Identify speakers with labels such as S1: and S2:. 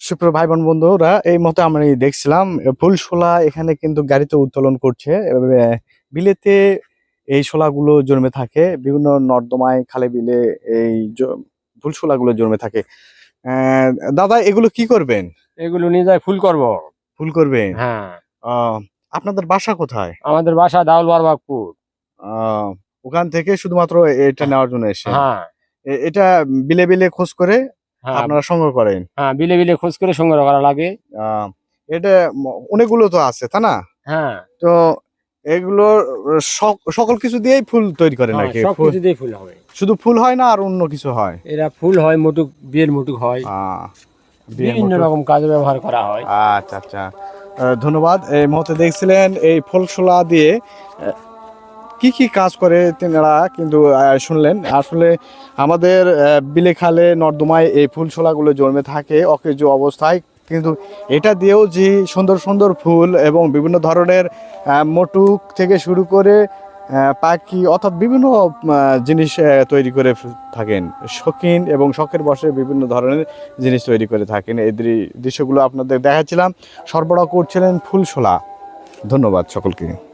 S1: সুপ্রিয় ভাই বোন বন্ধুরা, এই মতো আমি দেখছিলাম ফুল শোলা এখানে কিন্তু গাড়িতে উত্তোলন করছে। বিলেতে এই শোলাগুলো জন্মে থাকে। বিভিন্ন নর্দমায় খালে বিলে এই ফুল শোলাগুলো জন্মে থাকে। দাদা এগুলো কি করবেন?
S2: এগুলো নিয়ে যায় ফুল করব।
S1: ফুল করবেন?
S2: হ্যাঁ।
S1: আপনাদের বাসা কোথায়?
S2: আমাদের বাসা দাউল বারবাগপুর
S1: আহ, ওখান থেকে শুধুমাত্র এটা নেওয়ার জন্য এসে।
S2: হ্যাঁ।
S1: এটা বিলে বিলে খোঁজ করে
S2: হ্যাঁ।
S1: আপনারা সংগ্রহ করেন।
S2: হ্যাঁ বিলে বিলে খোঁজ করে সংগ্রহ করা লাগে।
S1: আহ, এটা অনেকগুলো তো আছে তা না?
S2: হ্যাঁ।
S1: তো এগুলো সক- সকল কিছু দিয়েই ফুল তৈরি করে নাকি?
S2: সব কিছু দিয়ে ফুল হবে
S1: শুধু ফুল হয় না আর অন্য কিছু হয়?
S2: এরা ফুল হয় মুটুক বিয়ের মুটুক হয়। বিভিন্ন রকম কাজে ব্যবহার করা হয়।
S1: আচ্ছা আচ্ছা। ধন্যবাদ। এই মুহূর্তে দেখছিলেন এই ফলসোলা দিয়ে কি কি কাজ করে তেনারা কিন্তু শুনলেন। আসলে আমাদের আহ, বিলে খালে নর্দমায় এই ফুলশোলাগুলো জন্মে থাকে অকেজো অবস্থায়। কিন্তু এটা দিয়েও যে সুন্দর সুন্দর ফুল এবং বিভিন্ন ধরনের মটুক থেকে শুরু করে পাখি অর্থাৎ বিভিন্ন জিনিস তৈরি করে থাকেন। শখিন এবং শখের বসে বিভিন্ন ধরনের জিনিস তৈরি করে থাকেন। এই দৃশ্যগুলো আপনাদের দেখাচ্ছিলাম। সরবরাহ করছিলেন ফুলশোলা। ধন্যবাদ সকলকে।